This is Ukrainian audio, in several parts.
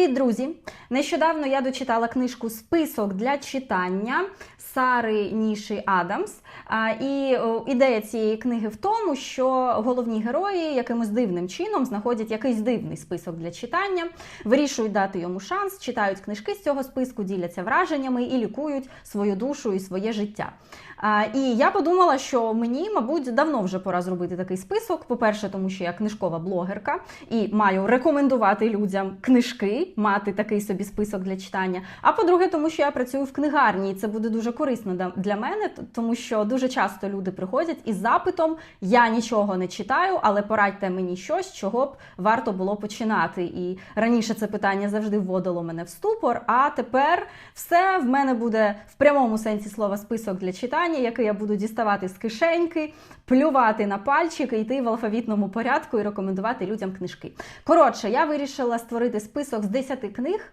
Привіт, друзі! Нещодавно я дочитала книжку Список для читання Сари Ніші Адамс. І ідея цієї книги в тому, що головні герої якимось дивним чином знаходять якийсь дивний список для читання, вирішують дати йому шанс, читають книжки з цього списку, діляться враженнями і лікують свою душу і своє життя. І я подумала, що мені, мабуть, давно вже пора зробити такий список. По-перше, тому що я книжкова блогерка і маю рекомендувати людям книжки, мати такий собі список для читання. А по-друге, тому що я працюю в книгарні, і це буде дуже корисно для мене, тому що дуже часто люди приходять із запитом: я нічого не читаю, але порадьте мені щось, чого б варто було починати. І раніше це питання завжди вводило мене в ступор. А тепер все в мене буде в прямому сенсі слова список для читання, який я буду діставати з кишеньки, плювати на пальчик, і йти в алфавітному порядку і рекомендувати людям книжки. Коротше, я вирішила створити список з 10 книг,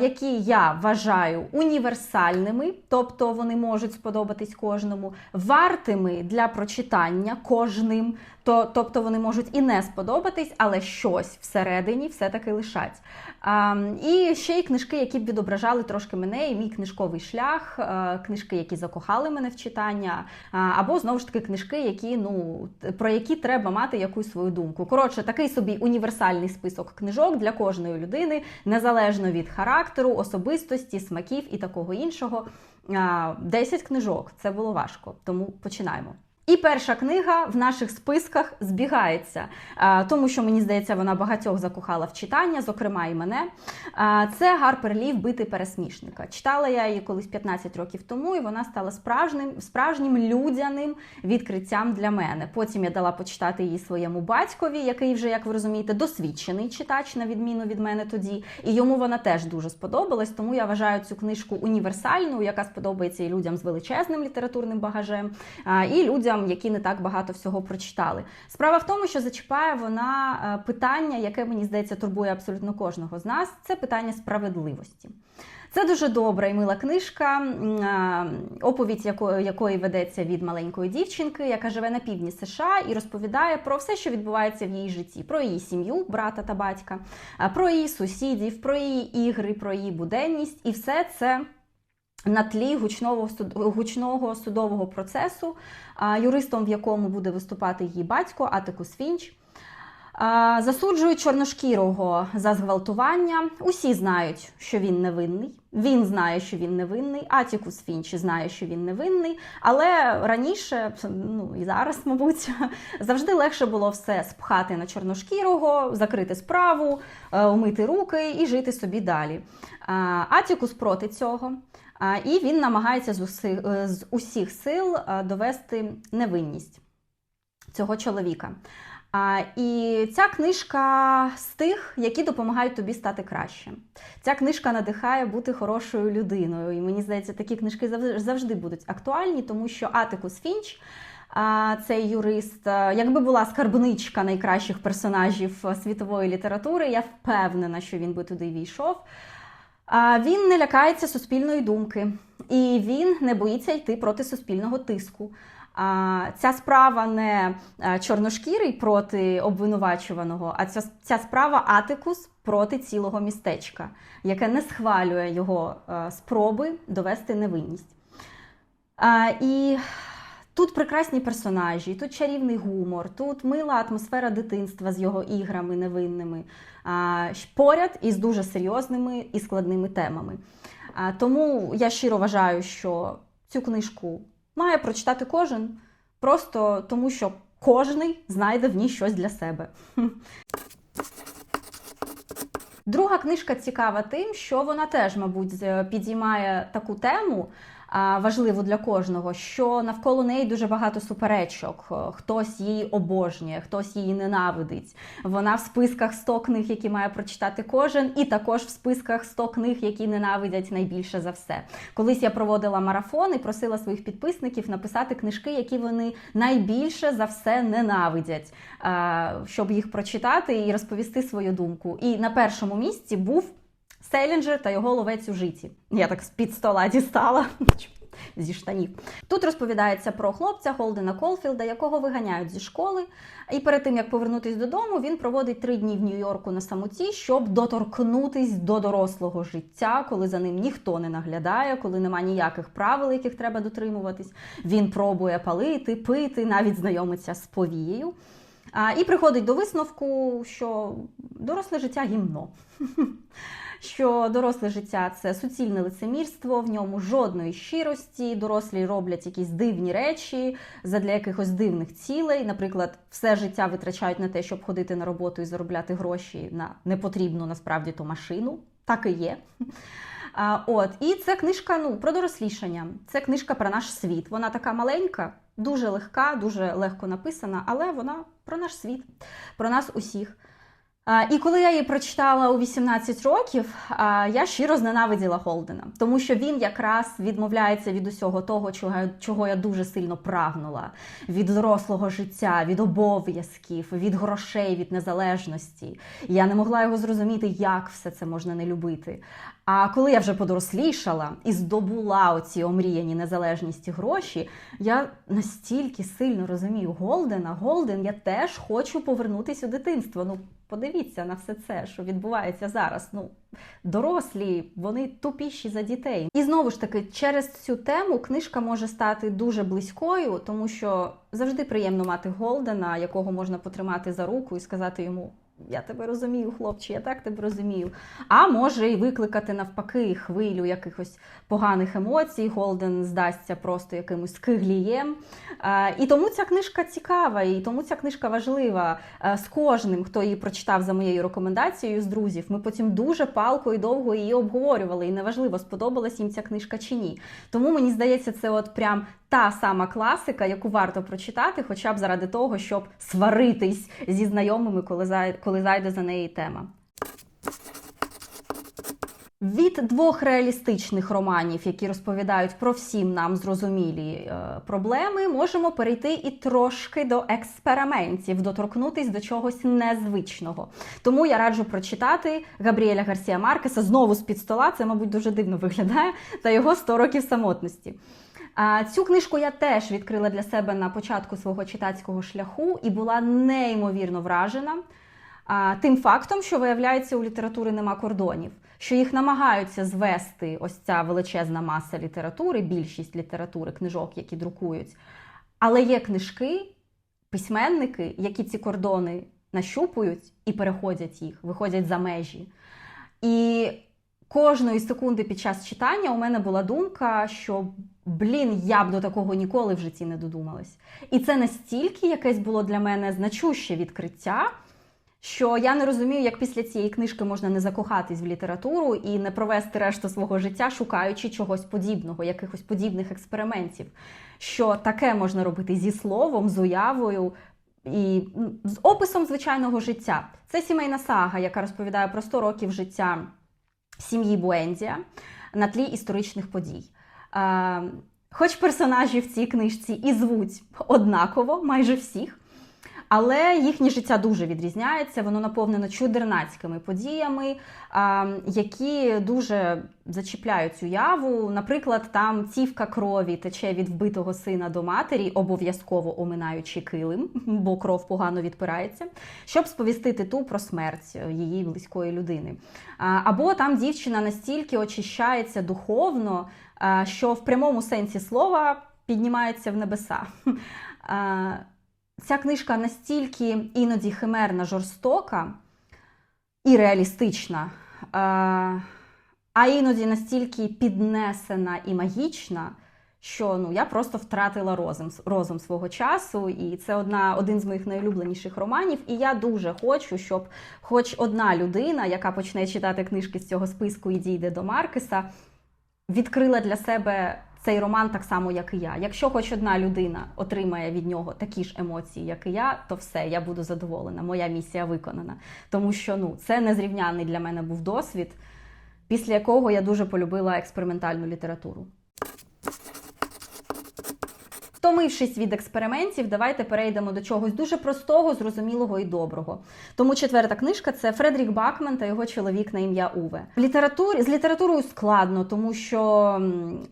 які я вважаю універсальними, тобто вони можуть сподобатись кожному, вартими для прочитання кожним. То, тобто вони можуть і не сподобатись, але щось всередині все-таки лишать. А, і ще й книжки, які б відображали трошки мене і мій книжковий шлях, е, книжки, які закохали мене в читання, або знову ж таки книжки, які, ну, про які треба мати якусь свою думку. Коротше, такий собі універсальний список книжок для кожної людини, незалежно від характеру, особистості, смаків і такого іншого. А, 10 книжок це було важко, тому починаємо. І перша книга в наших списках збігається, тому що мені здається, вона багатьох закохала в читання, зокрема і мене. Це Гарпер Лі «Вбити пересмішника. Читала я її колись 15 років тому, і вона стала справжнім, справжнім людяним відкриттям для мене. Потім я дала почитати її своєму батькові, який вже, як ви розумієте, досвідчений читач, на відміну від мене тоді. І йому вона теж дуже сподобалась, тому я вважаю цю книжку універсальною, яка сподобається і людям з величезним літературним багажем, і людям, які не так багато всього прочитали. Справа в тому, що зачіпає вона е, питання, яке мені здається турбує абсолютно кожного з нас. Це питання справедливості. Це дуже добра і мила книжка, оповідь якої, якої ведеться від маленької дівчинки, яка живе на півдні США і розповідає про все, що відбувається в її житті: про її сім'ю, брата та батька, про її сусідів, про її ігри, про її буденність, і все це. На тлі гучного гучного судового процесу, юристом в якому буде виступати її батько Атикус Фінч. Засуджують чорношкірого за зґвалтування. Усі знають, що він невинний. Він знає, що він невинний. Атікус Фінч знає, що він невинний. Але раніше, ну і зараз, мабуть, завжди легше було все спхати на чорношкірого, закрити справу, е, умити руки і жити собі далі. Атікус проти цього. І він намагається з усіх, з усіх сил е, довести невинність цього чоловіка. І ця книжка з тих, які допомагають тобі стати краще. Ця книжка надихає бути хорошою людиною. І мені здається, такі книжки завжди- будуть актуальні, тому що Атикус Фінч. Цей юрист, е, якби була скарбничка найкращих персонажів е, світової літератури, я впевнена, що він би туди війшов. Він не лякається суспільної думки, і він не боїться йти проти суспільного тиску. Ця справа не е, чорношкірий проти обвинувачуваного, а ця, ця справа Атикус проти цілого містечка, яке не схвалює його е, спроби довести невинність. І тут прекрасні персонажі, тут чарівний гумор, тут мила атмосфера дитинства з його іграми невинними, поряд із дуже серйозними і складними темами. Тому я щиро вважаю, що цю книжку має прочитати кожен, просто тому що кожний знайде в ній щось для себе. Друга книжка цікава тим, що вона теж, мабуть, підіймає таку тему. Важливу для кожного, що навколо неї дуже багато суперечок. Е, Хтось її обожнює, хтось її ненавидить. Вона в списках 100 книг, які має прочитати кожен, і також в списках 100 книг, які ненавидять найбільше за все. Колись я проводила марафон і просила своїх підписників написати книжки, які вони найбільше за все ненавидять, щоб їх прочитати і розповісти свою думку. І на першому місці був Селінджер та його ловець у житті. Я так з-під стола дістала. зі штанів. Тут розповідається про хлопця Холдена Колфілда, якого виганяють зі школи. І перед тим як повернутись додому, він проводить три дні в Нью-Йорку на самоті, щоб доторкнутись до дорослого життя, коли за ним ніхто не наглядає, коли нема ніяких правил, яких треба дотримуватись. Він пробує палити, пити, навіть знайомиться з повією. І приходить до висновку, що доросле життя гімно. Що доросле життя це суцільне лицемірство, в ньому жодної щирості, дорослі роблять якісь дивні речі задля якихось дивних цілей. Наприклад, все життя витрачають на те, щоб ходити на роботу і заробляти гроші на непотрібну насправді то машину. Так і є. А, От, і це книжка ну, про дорослішання. Це книжка про наш світ. Вона така маленька, дуже легка, дуже легко написана, але вона про наш світ, про нас усіх. І коли я її прочитала у 18 років, я щиро зненавиділа Холдена, тому що він якраз відмовляється від усього того, чого я дуже сильно прагнула: від дорослого життя, від обов'язків, від грошей, від незалежності. Я не могла його зрозуміти, як все це можна не любити. А коли я вже подорослішала і здобула оці омріяні незалежність і гроші, я настільки сильно розумію Голдена. Голден, я теж хочу повернутися у дитинство. Ну, подивіться на все це, що відбувається зараз. Ну, дорослі, вони тупіші за дітей. І знову ж таки, через цю тему книжка може стати дуже близькою, тому що завжди приємно мати Голдена, якого можна потримати за руку і сказати йому. Я тебе розумію, хлопче, я так тебе розумію. А може і викликати навпаки хвилю якихось поганих емоцій. Голден здасться просто якимось скиглієм. Е, І тому ця книжка цікава, і тому ця книжка важлива. Е, З кожним, хто її прочитав за моєю рекомендацією з друзів, ми потім дуже палко і довго її обговорювали. І неважливо, сподобалась їм ця книжка чи ні. Тому мені здається, це от прям та сама класика, яку варто прочитати, хоча б заради того, щоб сваритись зі знайомими, коли коли зайде за неї тема. Від двох реалістичних романів, які розповідають про всім нам зрозумілі е, проблеми, можемо перейти і трошки до експериментів, доторкнутись до чогось незвичного. Тому я раджу прочитати Габріеля Гарсія Маркеса знову з під стола. Це, мабуть, дуже дивно виглядає та його «100 років самотності. А, Цю книжку я теж відкрила для себе на початку свого читацького шляху і була неймовірно вражена тим фактом, що виявляється, у літератури нема кордонів, що їх намагаються звести ось ця величезна маса літератури, більшість літератури, книжок, які друкують. Але є книжки, письменники, які ці кордони нащупують і переходять їх, виходять за межі. І кожної секунди під час читання у мене була думка, що блін, я б до такого ніколи в житті не додумалась. І це настільки якесь було для мене значуще відкриття, що я не розумію, як після цієї книжки можна не закохатись в літературу і не провести решту свого життя, шукаючи чогось подібного, якихось подібних експериментів. Що таке можна робити зі словом, з уявою. І з описом звичайного життя. Це сімейна сага, яка розповідає про 100 років життя сім'ї Буендія на тлі історичних подій. Е, Хоч персонажі в цій книжці і звуть однаково, майже всіх, але їхнє життя дуже відрізняється. Воно наповнено чудернацькими подіями, які дуже зачіпляють уяву. Наприклад, там цівка крові тече від вбитого сина до матері, обов'язково оминаючи килим, бо кров погано відпирається, щоб сповістити ту про смерть її близької людини. Або там дівчина настільки очищається духовно, що в прямому сенсі слова піднімається в небеса. Ця книжка настільки іноді химерна, жорстока і реалістична, е, а іноді настільки піднесена і магічна, що ну, я просто втратила розум, розум свого часу. І це одна, один з моїх найулюбленіших романів. І я дуже хочу, щоб хоч одна людина, яка почне читати книжки з цього списку і дійде до Маркеса, відкрила для себе цей роман так само, як і я. Якщо хоч одна людина отримає від нього такі ж емоції, як і я, то все, я буду задоволена. Моя місія виконана. Тому що ну, це незрівнянний для мене був досвід, після якого я дуже полюбила експериментальну літературу. Втомившись від експериментів, давайте перейдемо до чогось дуже простого, зрозумілого і доброго. Тому четверта книжка це Фредрік Бакман та його чоловік на ім'я Уве. В з літературою складно, тому що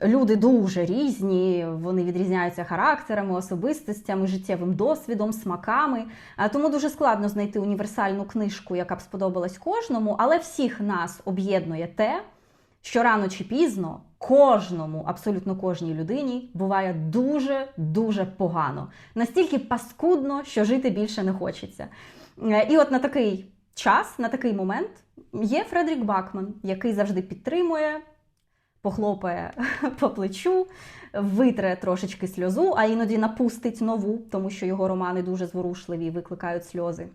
люди дуже різні, вони відрізняються характерами, особистостями, життєвим досвідом, смаками. Тому дуже складно знайти універсальну книжку, яка б сподобалась кожному, але всіх нас об'єднує те, що рано чи пізно кожному, абсолютно кожній людині буває дуже дуже погано, настільки паскудно, що жити більше не хочеться. Е, І от на такий час, на такий момент є Фредерік Бакман, який завжди підтримує, похлопає по плечу, витре трошечки сльозу, а іноді напустить нову, тому що його романи дуже зворушливі і викликають сльози.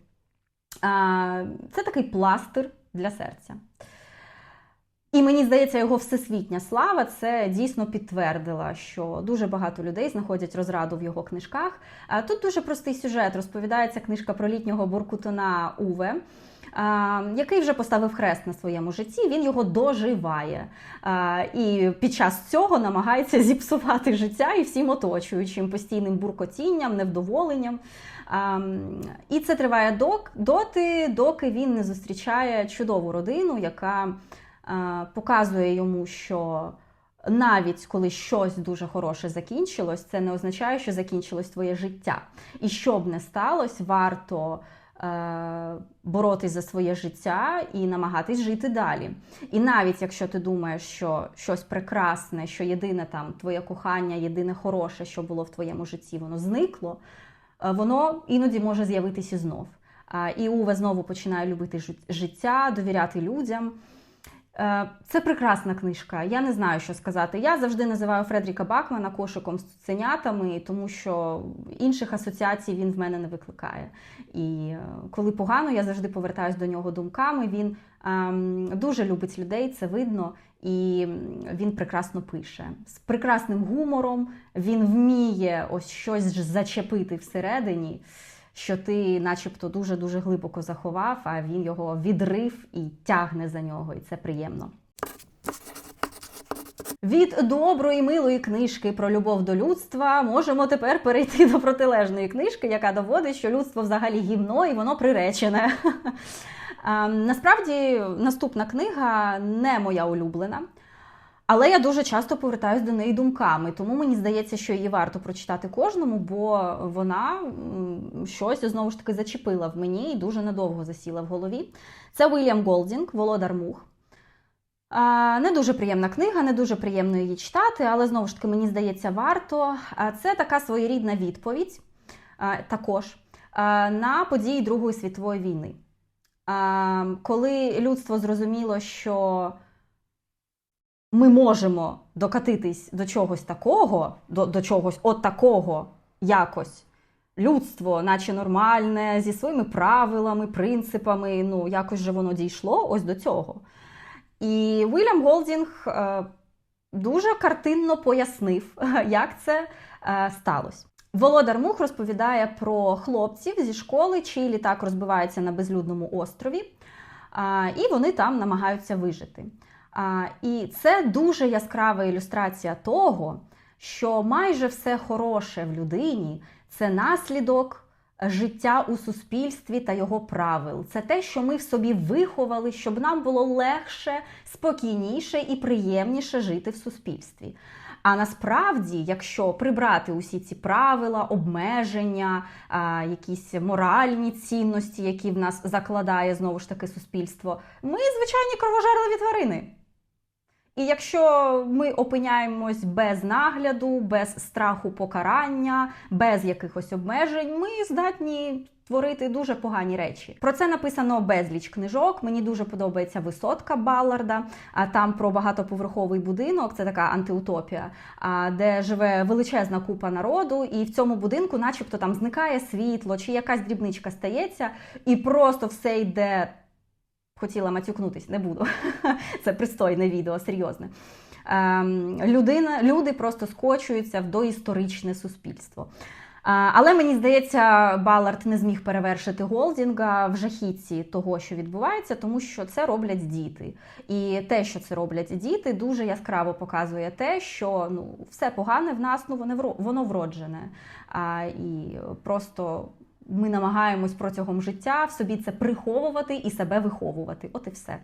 Це такий пластир для серця. І мені здається, його всесвітня слава це дійсно підтвердила, що дуже багато людей знаходять розраду в його книжках. Тут дуже простий сюжет. Розповідається книжка про літнього буркутуна Уве. Який вже поставив хрест на своєму житті, він його доживає. І під час цього намагається зіпсувати життя і всім оточуючим постійним буркотінням, невдоволенням. І це триває доти, доки він не зустрічає чудову родину, яка показує йому, що навіть коли щось дуже хороше закінчилось, це не означає, що закінчилось твоє життя. І що б не сталося, варто е, боротись за своє життя і намагатись жити далі. І навіть якщо ти думаєш, що щось прекрасне, що єдине там твоє кохання, єдине хороше, що було в твоєму житті, воно зникло, е, воно іноді може з'явитися знов. І Уве знову починає любити життя, довіряти людям. Е, Це прекрасна книжка. Я не знаю, що сказати. Я завжди називаю Фредріка Бакмана кошиком з цуценятами, тому що інших асоціацій він в мене не викликає. І е, коли погано, я завжди повертаюсь до нього думками. Він ем, дуже любить людей, це видно, і він прекрасно пише з прекрасним гумором. Він вміє ось щось зачепити всередині. Що ти, начебто, дуже дуже глибоко заховав, а він його відрив і тягне за нього, і це приємно. Від доброї милої книжки про любов до людства можемо тепер перейти до протилежної книжки, яка доводить, що людство взагалі гівно і воно приречене. Насправді, наступна книга не моя улюблена. Але я дуже часто повертаюсь до неї думками, тому мені здається, що її варто прочитати кожному, бо вона щось знову ж таки зачепила в мені і дуже надовго засіла в голові. Це Уільям Голдінг, Володар Мух. Не дуже приємна книга, не дуже приємно її читати, але знову ж таки, мені здається, варто. Це така своєрідна відповідь також на події Другої світової війни. Коли людство зрозуміло, що ми можемо докатитись до чогось такого, до, до чогось от такого якось. Людство, наче нормальне, зі своїми правилами, принципами, ну якось же воно дійшло ось до цього. І Вільям Голдінг е, дуже картинно пояснив, як це е, сталося. Володар Мух розповідає про хлопців зі школи, чиї літак розбивається на безлюдному острові, і вони там намагаються вижити. І це дуже яскрава ілюстрація того, що майже все хороше в людині це наслідок життя у суспільстві та його правил. Це те, що ми в собі виховали, щоб нам було легше, спокійніше і приємніше жити в суспільстві. А насправді, якщо прибрати усі ці правила, обмеження, якісь моральні цінності, які в нас закладає знову ж таки суспільство, ми звичайні кровожерливі тварини. І якщо ми опиняємось без нагляду, без страху покарання, без якихось обмежень, ми здатні творити дуже погані речі. Про це написано безліч книжок. Мені дуже подобається висотка Балларда. А там про багатоповерховий будинок, це така антиутопія, де живе величезна купа народу, і в цьому будинку, начебто, там зникає світло, чи якась дрібничка стається, і просто все йде. Хотіла матюкнутись, не буду. Це пристойне відео, серйозне. Ем, людина, люди просто скочуються в доісторичне суспільство. Але мені здається, Балард не зміг перевершити Голдінга в жахітці того, що відбувається, тому що це роблять діти. І те, що це роблять діти, дуже яскраво показує те, що ну все погане в нас, ну воно вроджене. А, І просто ми намагаємось протягом життя в собі це приховувати і себе виховувати. От і все.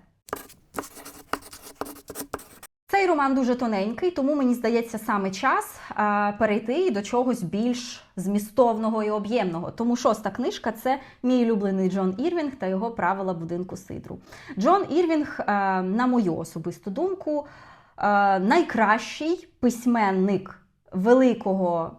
Цей роман дуже тоненький, тому мені здається саме час перейти до чогось більш змістовного і об'ємного. Тому шоста книжка це мій улюблений Джон Ірвінг та його правила будинку Сидру. Джон Ірвінг, на мою особисту думку, найкращий письменник великого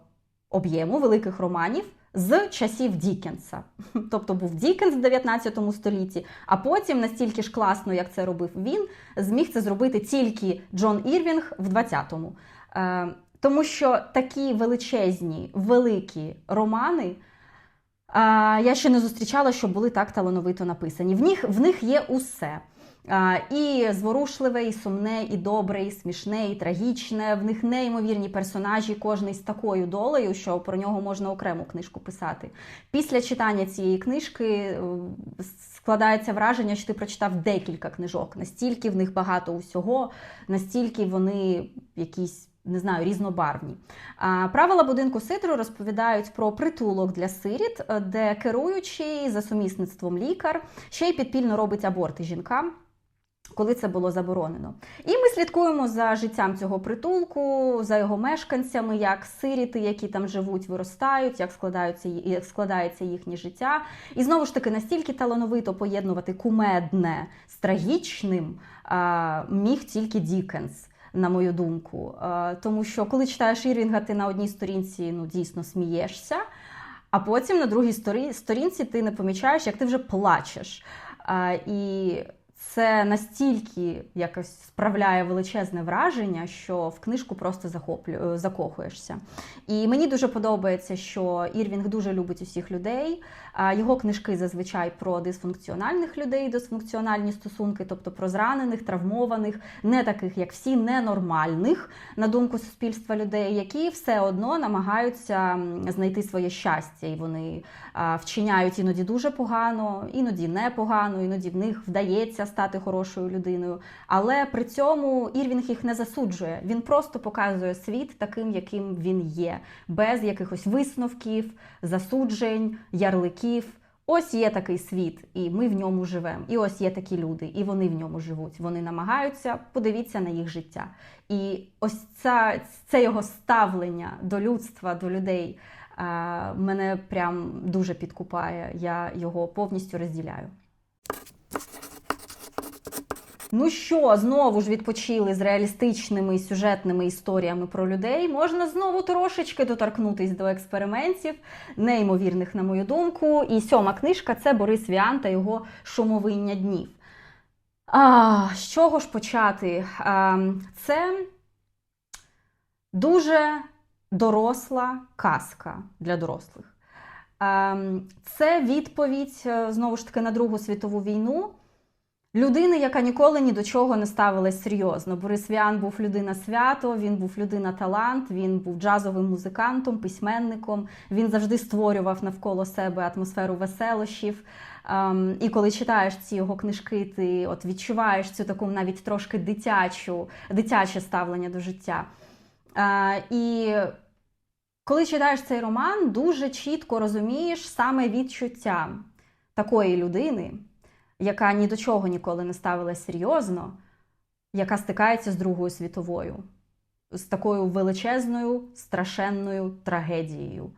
об'єму, великих романів. З часів Дікенса, тобто був Дікенс в 19 столітті, а потім настільки ж класно, як це робив він, зміг це зробити тільки Джон Ірвінг в 20-му. Е, тому що такі величезні, великі романи е, я ще не зустрічала, що були так талановито написані. В них, в них є усе. І зворушливе, і сумне, і добре, і смішне, і трагічне. В них неймовірні персонажі, кожний з такою долею, що про нього можна окрему книжку писати. Після читання цієї книжки е, складається враження, що ти прочитав декілька книжок. Настільки в них багато усього, настільки вони якісь. Не знаю, різнобарвні. Правила будинку Сидру розповідають про притулок для сиріт, е, де керуючий за сумісництвом лікар ще й підпільно робить аборти жінкам. Коли це було заборонено, і ми слідкуємо за життям цього притулку, за його мешканцями, як сиріти, які там живуть, виростають, як складаються як складається їхнє життя. І знову ж таки настільки талановито поєднувати кумедне з трагічним міг тільки Дікенс. На мою думку, тому що коли читаєш Ірвінга, ти на одній сторінці ну дійсно смієшся, а потім на другій сторі- сторінці ти не помічаєш, як ти вже плачеш. І це настільки якось справляє величезне враження, що в книжку просто захоплю, е, закохуєшся. І мені дуже подобається, що Ірвінг дуже любить усіх людей. Його книжки зазвичай про дисфункціональних людей, дисфункціональні стосунки, тобто про зранених, травмованих, не таких, як всі, ненормальних, на думку суспільства людей, які все одно намагаються знайти своє щастя, і вони вчиняють іноді дуже погано, іноді непогано, іноді в них вдається стати хорошою людиною. Але при цьому Ірвінг їх не засуджує. Він просто показує світ таким, яким він є, без якихось висновків, засуджень, ярликів. Ось є такий світ, і ми в ньому живемо. І ось є такі люди, і вони в ньому живуть. Вони намагаються, подивіться на їх життя. І ось ця, це його ставлення до людства, до людей мене прям дуже підкупає. Я його повністю розділяю. Ну що, знову ж відпочили з реалістичними сюжетними історіями про людей. Можна знову трошечки доторкнутись до експериментів, неймовірних, на мою думку. І сьома книжка це Борис Віан та його шумовиння днів. А, з чого ж почати? А, це дуже доросла казка для дорослих. Це відповідь е, знову ж таки на Другу світову війну. Людини, яка ніколи ні до чого не ставилась серйозно. Борис Віан був людина свято, він був людина талант, він був джазовим музикантом, письменником. Він завжди створював навколо себе атмосферу веселощів. Ем, і коли читаєш ці його книжки, ти от відчуваєш цю таку навіть трошки дитячу, дитяче ставлення до життя. Е, і коли читаєш цей роман, дуже чітко розумієш саме відчуття такої людини яка ні до чого ніколи не ставилась серйозно, яка стикається з Другою світовою, з такою величезною, страшенною трагедією.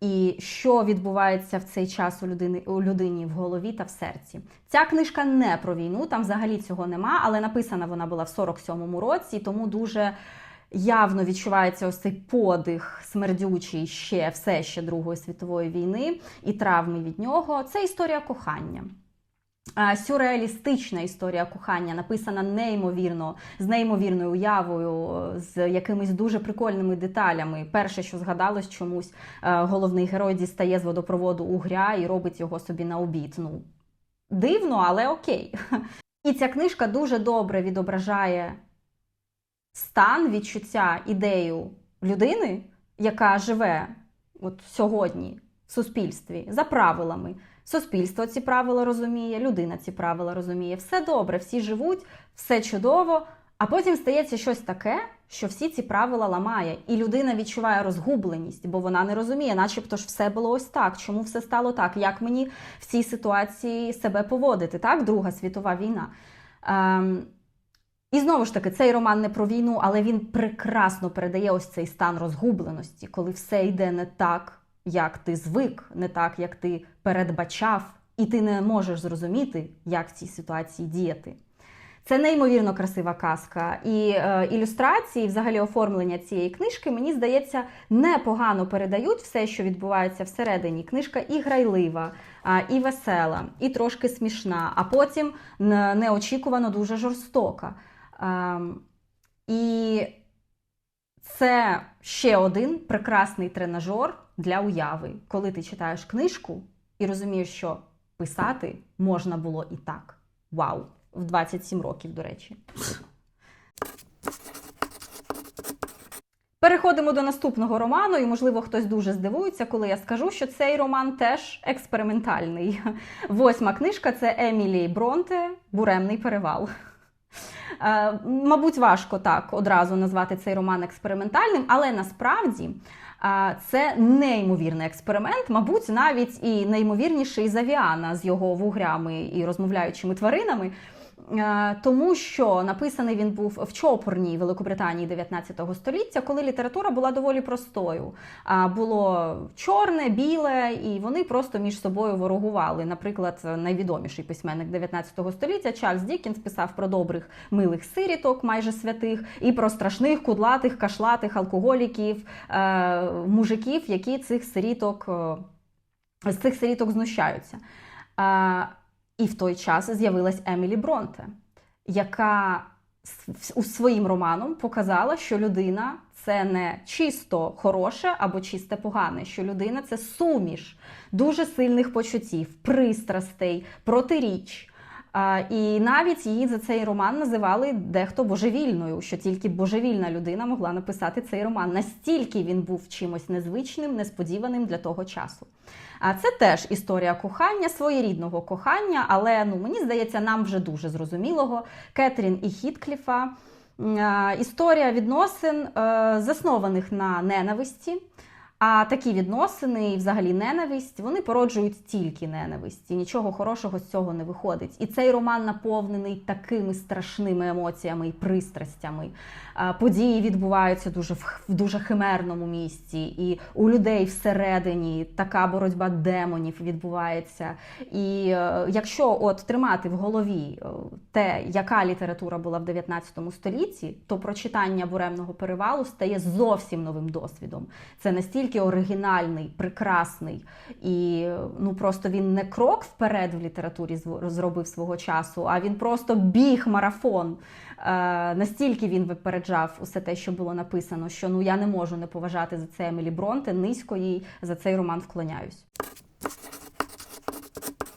І що відбувається в цей час у людини у людині в голові та в серці. Ця книжка не про війну, там взагалі цього нема, але написана вона була в 47-му році, тому дуже явно відчувається ось цей подих смердючий ще все ще Другої світової війни і травми від нього. Це історія кохання. Сюрреалістична історія кохання, написана неймовірно, з неймовірною уявою, з якимись дуже прикольними деталями. Перше, що згадалось чомусь, е, головний герой дістає з водопроводу угря і робить його собі на обід. Ну, дивно, але окей. І ця книжка дуже добре відображає стан, відчуття, ідею людини, яка живе от сьогодні в суспільстві за правилами. Суспільство ці правила розуміє, людина ці правила розуміє. Все добре, всі живуть, все чудово. А потім стається щось таке, що всі ці правила ламає, і людина відчуває розгубленість, бо вона не розуміє, начебто ж все було ось так. Чому все стало так? Як мені в цій ситуації себе поводити? Так, Друга світова війна. Ем, і знову ж таки, цей роман не про війну, але він прекрасно передає ось цей стан розгубленості, коли все йде не так, як ти звик, не так, як ти передбачав, і ти не можеш зрозуміти, як в цій ситуації діяти. Це неймовірно красива казка. І е, ілюстрації, взагалі оформлення цієї книжки, мені здається, непогано передають все, що відбувається всередині. Книжка і грайлива, е, і весела, і трошки смішна, а потім неочікувано дуже жорстока. Е, і це ще один прекрасний тренажер для уяви, коли ти читаєш книжку і розумієш, що писати можна було і так. Вау! В 27 років, до речі. Переходимо до наступного роману, і, можливо, хтось дуже здивується, коли я скажу, що цей роман теж експериментальний. Восьма книжка це Емілі Бронте Буремний перевал. Е, Мабуть, важко так одразу назвати цей роман експериментальним, але насправді е, це неймовірний експеримент, мабуть, навіть і неймовірніший за Віана з його вугрями і розмовляючими тваринами. Е, Тому що написаний він був в чопорній Великобританії 19 століття, коли література була доволі простою. Було чорне, біле, і вони просто між собою ворогували. Наприклад, найвідоміший письменник 19 століття Чарльз Діккенс писав про добрих милих сиріток, майже святих, і про страшних кудлатих, кашлатих алкоголіків, е, мужиків, які цих сиріток е, з цих сиріток знущаються. І в той час з'явилась Емілі Бронте, яка у своїм романом показала, що людина це не чисто хороше або чисте погане, що людина це суміш дуже сильних почуттів, пристрастей, протиріч. І навіть її за цей роман називали дехто божевільною, що тільки божевільна людина могла написати цей роман. Настільки він був чимось незвичним, несподіваним для того часу. А це теж історія кохання, своєрідного кохання, але ну мені здається, нам вже дуже зрозумілого. Кетрін і Хіткліфа. Історія відносин, е, заснованих на ненависті. А такі відносини і взагалі ненависть вони породжують тільки ненависть. І нічого хорошого з цього не виходить. І цей роман наповнений такими страшними емоціями і пристрастями. Події відбуваються дуже в дуже химерному місці, і у людей всередині така боротьба демонів відбувається. І е, якщо от тримати в голові е, те, яка література була в 19 столітті, то прочитання буремного перевалу стає зовсім новим досвідом. Це настільки оригінальний, прекрасний, і ну просто він не крок вперед в літературі зробив свого часу, а він просто біг марафон. Е, настільки він випереджав усе те, що було написано, що ну я не можу не поважати за це Емілі Бронте, низько їй за цей роман вклоняюсь.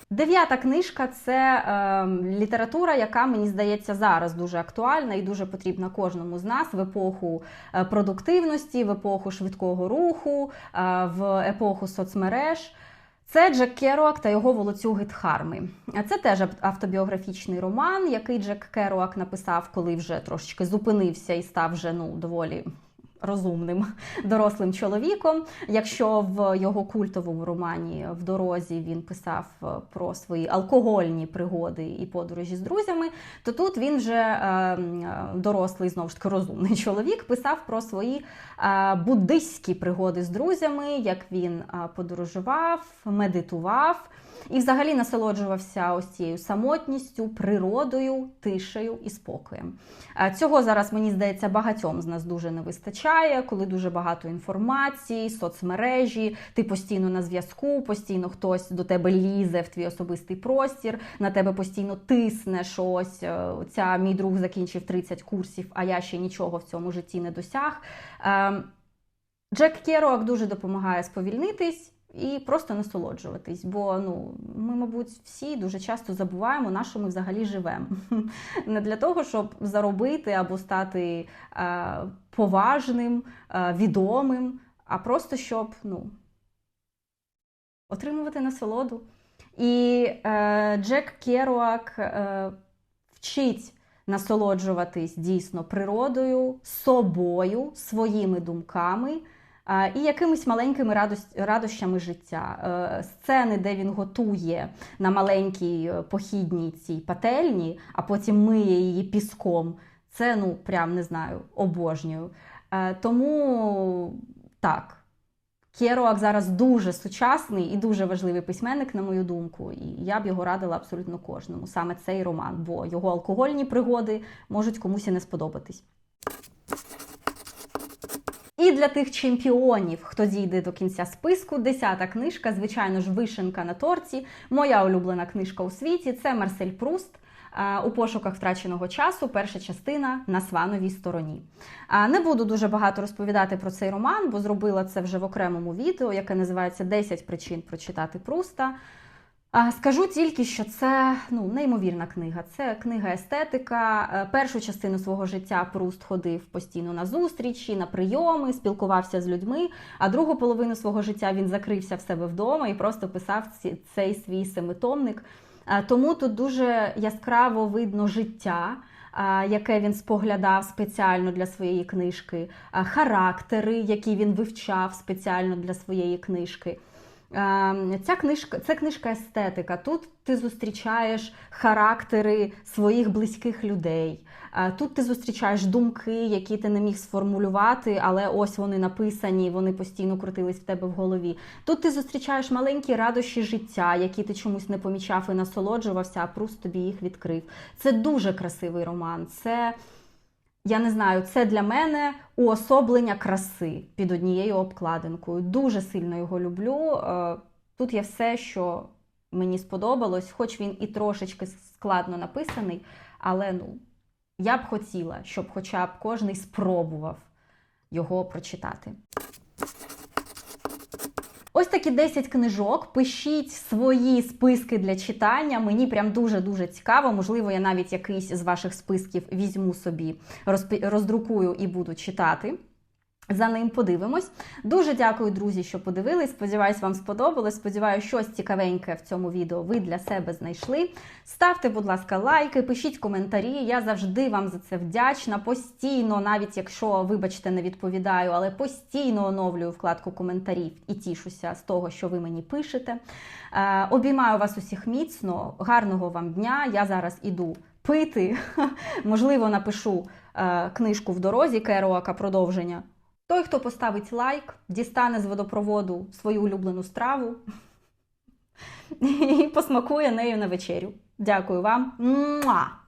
Дев'ята книжка це е, література, яка мені здається зараз дуже актуальна і дуже потрібна кожному з нас в епоху е, продуктивності, в епоху швидкого руху, е, в епоху соцмереж. Це Джек Керуак та його волоцюги Дхарми. Це теж автобіографічний роман, який Джек Керуак написав, коли вже трошечки зупинився і став вже ну доволі розумним дорослим чоловіком. Якщо в його культовому романі в дорозі він писав е, про свої алкогольні пригоди і подорожі з друзями, то тут він вже е, е, дорослий, знову ж таки розумний чоловік, писав про свої буддистські пригоди з друзями, як він подорожував, медитував. І взагалі насолоджувався ось цією самотністю, природою, тишею і спокоєм. Цього зараз, мені здається, багатьом з нас дуже не вистачає, коли дуже багато інформації, соцмережі, ти постійно на зв'язку, постійно хтось до тебе лізе в твій особистий простір, на тебе постійно тисне щось. Е, Ця мій друг закінчив 30 курсів, а я ще нічого в цьому житті не досяг. Ем, Джек Керуак дуже допомагає сповільнитись і просто насолоджуватись. Бо ну, ми, мабуть, всі дуже часто забуваємо, на що ми взагалі живемо. Не для того, щоб заробити або стати е, поважним, е, відомим, а просто щоб ну, отримувати насолоду. І е, Джек Керуак е, вчить насолоджуватись дійсно природою, собою, своїми думками. І якимись маленькими радощами життя. Е, Сцени, де він готує на маленькій е, похідній цій пательні, а потім миє її піском. Це, ну, прям не знаю, обожнюю. Е, Тому так, Керуак зараз дуже сучасний і дуже важливий письменник, на мою думку, і я б його радила абсолютно кожному. Саме цей роман, бо його алкогольні пригоди можуть комусь і не сподобатись. І для тих чемпіонів, хто дійде до кінця списку, десята книжка, звичайно ж, вишенка на торті. Моя улюблена книжка у світі це Марсель Пруст. е, У пошуках втраченого часу, перша частина на свановій стороні. Не буду дуже багато розповідати про цей роман, бо зробила це вже в окремому відео, яке називається «10 причин прочитати Пруста. Скажу тільки, що це ну, неймовірна книга. Це книга естетика. Е, Першу частину свого життя Пруст ходив постійно на зустрічі, на прийоми, спілкувався з людьми. А другу половину свого життя він закрився в себе вдома і просто писав цей свій семитомник. Е, Тому тут дуже яскраво видно життя. Яке він споглядав спеціально для своєї книжки, характери, які він вивчав спеціально для своєї книжки. Ем, Ця книжка це книжка естетика. Тут ти зустрічаєш характери своїх близьких людей. Е, Тут ти зустрічаєш думки, які ти не міг сформулювати, але ось вони написані, вони постійно крутились в тебе в голові. Тут ти зустрічаєш маленькі радощі життя, які ти чомусь не помічав і насолоджувався, а Пруст тобі їх відкрив. Це дуже красивий роман. Це я не знаю, це для мене уособлення краси під однією обкладинкою. Дуже сильно його люблю. Е, Тут є все, що мені сподобалось, хоч він і трошечки складно написаний, але ну, я б хотіла, щоб хоча б кожний спробував його прочитати. Ось такі 10 книжок. Пишіть свої списки для читання. Мені прям дуже-дуже цікаво. Можливо, я навіть якийсь з ваших списків візьму собі, роздрукую і буду читати. За ним подивимось. Дуже дякую, друзі, що подивились. Сподіваюсь, вам сподобалось. Сподіваюсь, щось цікавеньке в цьому відео ви для себе знайшли. Ставте, будь ласка, лайки, пишіть коментарі. Я завжди вам за це вдячна. Постійно, навіть якщо, вибачте, не відповідаю, але постійно оновлюю вкладку коментарів і тішуся з того, що ви мені пишете. Е, обіймаю вас усіх міцно, гарного вам дня. Я зараз іду пити. Можливо, напишу е, книжку в дорозі Керуака продовження. Той, хто поставить лайк, дістане з водопроводу свою улюблену страву і посмакує нею на вечерю. Дякую вам. Муа!